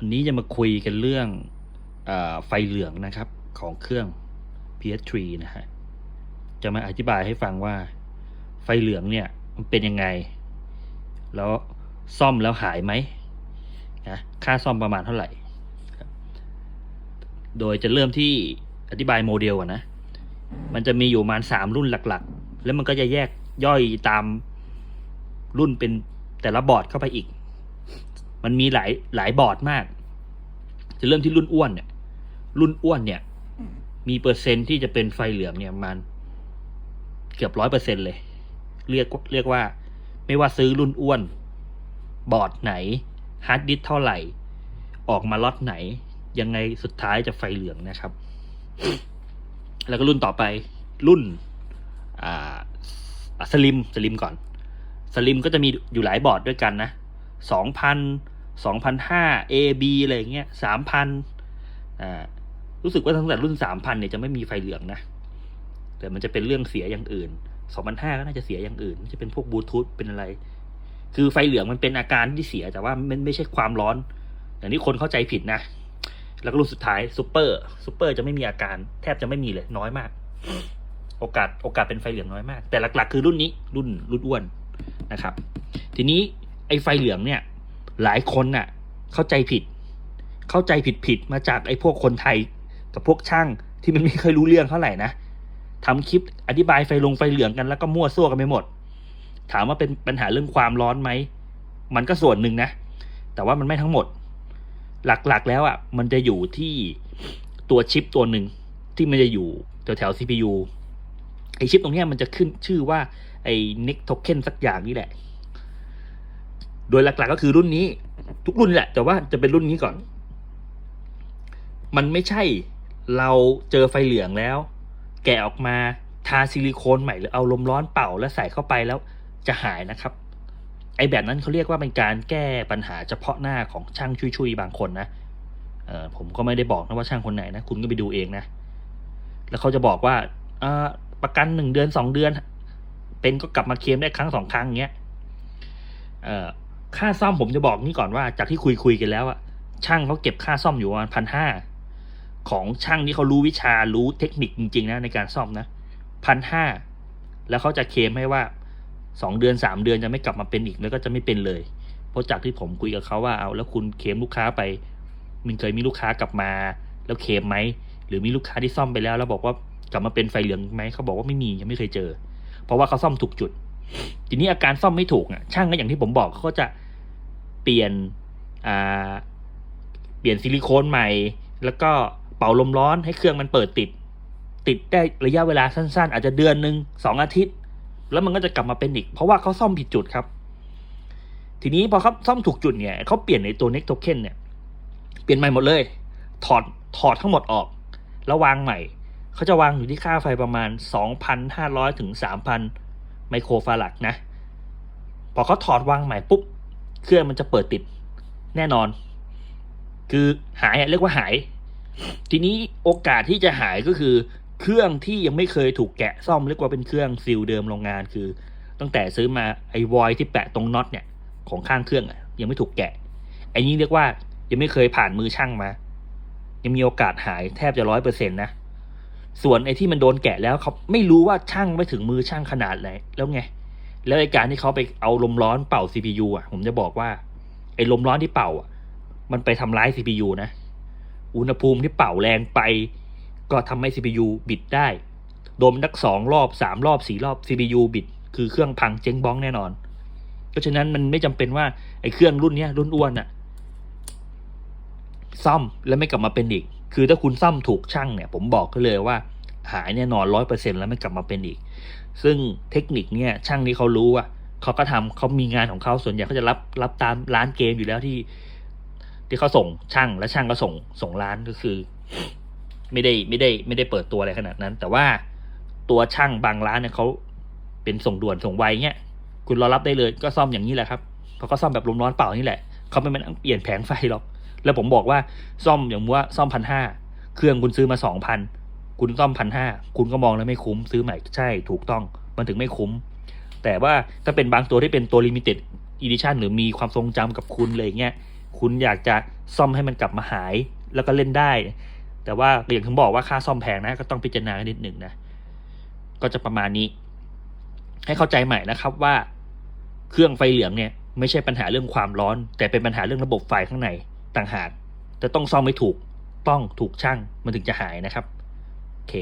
วันนี้จะมาคุยกันเรื่องอไฟเหลืองนะครับของเครื่อง PS3 นะฮะ จะมาอธิบายให้ฟังว่า ไฟเหลืองเนี่ยมันเป็นยังไง แล้วซ่อมแล้วหายไหมนะค่าซ่อมประมาณเท่าไหร่ โดยจะเริ่มที่อธิบายโมเดลก่อนนะ มันจะมีอยู่ประมาณสามรุ่นหลักๆ แล้วมันก็จะแยกย่อยตามรุ่นเป็นแต่ละบอร์ดเข้าไปอีก มันมีหลายหลายบอร์ดมาก จะเริ่มที่รุ่นอ้วนเนี่ย รุ่นอ้วนเนี่ย มีเปอร์เซ็นต์ที่จะเป็นไฟเหลืองเนี่ยประมันเกือบร้อยเปอร์เซ็นเลย เรียกเรียกว่า ไม่ว่าซื้อรุ่นอ้วน บอร์ดไหนฮาร์ดดิสก์เท่าไหร่ ออกมาล็อตไหน ยังไงสุดท้ายจะไฟเหลืองนะครับ แล้วก็รุ่นต่อไปรุ่นอ่าสลิมสลิมก่อนสลิมก็จะมีอยู่หลายบอร์ดด้วยกันนะสองพัน สองพันห้า A B อะไรเงี้ยสามพันอ่ารู้สึกว่าตั้งแต่รุ่นสามพันเนี่ยจะไม่มีไฟเหลืองนะ แต่มันจะเป็นเรื่องเสียอย่างอื่นสองพันห้าก็น่าจะเสียอย่างอื่นจะเป็นพวกบลูทูธเป็นอะไร คือไฟเหลืองมันเป็นอาการที่เสียแต่ว่ามันไม่ใช่ความร้อน อย่างที่คนเข้าใจผิดนะ แล้วก็รุ่นสุดท้ายซูเปอร์ซูเปอร์จะไม่มีอาการแทบจะไม่มีเลยน้อยมาก โอกาสโอกาสเป็นไฟเหลืองน้อยมาก แต่หลัก ๆ คือรุ่นนี้รุ่นรุ่นอ้วนนะครับ ทีนี้ไอ้ไฟเหลืองเนี่ย หลายคนน่ะ เข้าใจผิด เข้าใจผิดผิดมาจากไอ้พวกคนไทย กับพวกช่างที่มันไม่เคยรู้เรื่องเท่าไหร่นะทำคลิปอธิบายไฟลงไฟเหลืองกันแล้วก็มั่วซั่วกันไปหมด ถามว่าเป็นปัญหาเรื่องความร้อนไหม มันก็ส่วนหนึ่งนะ แต่ว่ามันไม่ทั้งหมด หลักๆแล้วอะ มันจะอยู่ที่ตัวชิปตัวหนึ่งที่มันจะอยู่แถวแถวๆ CPU ไอชิปตรงนี้มันจะขึ้นชื่อว่าไอ้ NIC token สักอย่างนี่แหละ โดยหลักๆก็คือรุ่นนี้ ทุกรุ่นแหละ แต่ว่าจะเป็นรุ่นนี้ก่อน มันไม่ใช่เราเจอไฟเหลืองแล้ว แกะออกมาทาซิลิโคนใหม่หรือเอาลมร้อนเป่าแล้วใส่เข้าไปแล้วจะหายนะครับ ไอแบบนั้นเขาเรียกว่าเป็นการแก้ปัญหาเฉพาะหน้าของช่างชุยๆบางคนนะเออผมก็ไม่ได้บอกนะว่าช่างคนไหนนะ คุณก็ไปดูเองนะ แล้วเขาจะบอกว่าอประกันหนึ่งเดือนสองเดือน เป็นก็กลับมาเคลมได้ครั้งสองครั้งเงี้ยเออ ค่าซ่อมผมจะบอกนี่ก่อนว่าจากที่คุยคุยกันแล้วอะช่างเขาเก็บค่าซ่อมอยู่ประมาณพันห้าของช่างที่เขารู้วิชารู้เทคนิคจริงๆนะในการซ่อมนะพันห้าแล้วเขาจะเคลมให้ว่าสองเดือนสามเดือนจะไม่กลับมาเป็นอีกแล้วก็จะไม่เป็นเลย เพราะจากที่ผมคุยกับเขาว่าเอาแล้วคุณเคลมลูกค้าไป มันเคยมีลูกค้ากลับมา แล้วเคลมไหมหรือมีลูกค้าที่ซ่อมไปแล้ว แล้วบอกว่ากลับมาเป็นไฟเหลืองไหมเขาบอกว่าไม่มียังไม่เคยเจอ เพราะว่าเขาซ่อมถูกจุด ทีนี้อาการซ่อมไม่ถูกอะช่างก็อย่างที่ผมบอกเขาก็จะเปลี่ยนอ่าเปลี่ยนซิลิโคนใหม่ แล้วก็เป่าลมร้อนให้เครื่องมันเปิดติด ติดได้ระยะเวลาสั้น ๆ อาจจะเดือนหนึ่งสองอาทิตย์ แล้วมันก็จะกลับมาเป็นอีก เพราะว่าเขาซ่อมผิดจุดครับ ทีนี้พอเขาซ่อมถูกจุดเนี่ยเขาเปลี่ยนในตัว next token เนี่ยเปลี่ยนใหม่หมดเลย ถอดถอดทั้งหมดออก แล้ววางใหม่เขาจะวางอยู่ที่ค่าไฟประมาณ 2,500ถึง3,000 ไมโครฟารัดนะ พอเขาถอดวางใหม่ปุ๊บ เครื่องมันจะเปิดติดแน่นอน คือหายเรียกว่าหาย ทีนี้โอกาสที่จะหายก็คือ เครื่องที่ยังไม่เคยถูกแกะซ่อมเรียกว่าเป็นเครื่องซิลเดิมโรงงานคือ ตั้งแต่ซื้อมาไอ้วอยที่แปะตรงน็อตเนี่ยของข้างเครื่องอะยังไม่ถูกแกะไอ้นี้เรียกว่ายังไม่เคยผ่านมือช่างมา ยังมีโอกาสหายแทบจะร้อยเปอร์เซ็นต์นะ ส่วนไอ้ที่มันโดนแกะแล้วเขาไม่รู้ว่าช่างไปถึงมือช่างขนาดไหนแล้วไง แล้วไอ้การที่เขาไปเอาลมร้อนเป่า CPU อะ ผมจะบอกว่าไอ้ลมร้อนที่เป่าอะ มันไปทำร้าย CPU นะ อุณหภูมิที่เป่าแรงไป ก็ทำให้ CPU บิดได้ โดนนักสองรอบสามรอบสี่รอบ CPU บิด คือเครื่องพังเจ๊งบ้องแน่นอน เพราะฉะนั้นมันไม่จำเป็นว่าไอ้เครื่องรุ่นเนี้ยรุ่นอ้วนอะ ซ่อมแล้วไม่กลับมาเป็นอีก คือถ้าคุณซ่อมถูกช่างเนี่ย ผมบอกก็เลยว่า หายแน่นอนร้อยเปอร์เซ็นแล้วไม่กลับมาเป็นอีก ซึ่งเทคนิคเนี่ยช่างที่เขารู้อะเขาก็ทำเขามีงานของเขาส่วนใหญ่เขาจะรับรับตามร้านเกมอยู่แล้วที่ ที่เขาส่งช่างและช่างก็ส่งส่งร้านก็คือ ไม่ได้ไม่ได้ไม่ได้เปิดตัวอะไรขนาดนั้น แต่ว่าตัวช่างบางร้านเนี่ยเขาเป็นส่งด่วนส่งไวเงี้ยคุณรอรับได้เลยก็ซ่อมอย่างนี้แหละครับเขาก็ซ่อมแบบลมร้อนเปล่านี่แหละเขาไม่มานั่งเปลี่ยนแผงไฟหรอก แล้วผมบอกว่าซ่อมอย่างว่าซ่อมพันห้าเครื่องคุณซื้อมาสองพันคุณซ่อมพันห้าคุณก็มองแล้วไม่คุ้มซื้อใหม่ใช่ถูกต้องมันถึงไม่คุ้ม แต่ว่าถ้าเป็นบางตัวที่เป็นตัวลิมิเต็ดอีดิชันหรือมีความทรงจำกับคุณเลยเงี้ยคุณอยากจะซ่อมให้มันกลับมาหายแล้วก็เล่นได้ แต่ว่าอย่างที่บอกว่าค่าซ่อมแพงนะก็ต้องพิจารณากันนิดหนึ่งนะก็จะประมาณนี้ ให้เข้าใจใหม่นะครับว่าเครื่องไฟเหลืองเนี่ยไม่ใช่ปัญหาเรื่องความร้อน แต่เป็นปัญหาเรื่องระบบไฟข้างใน ต่างหาก แต่ต้องซ่อมไม่ถูกต้องถูกช่างมันถึงจะหายนะครับ โอเค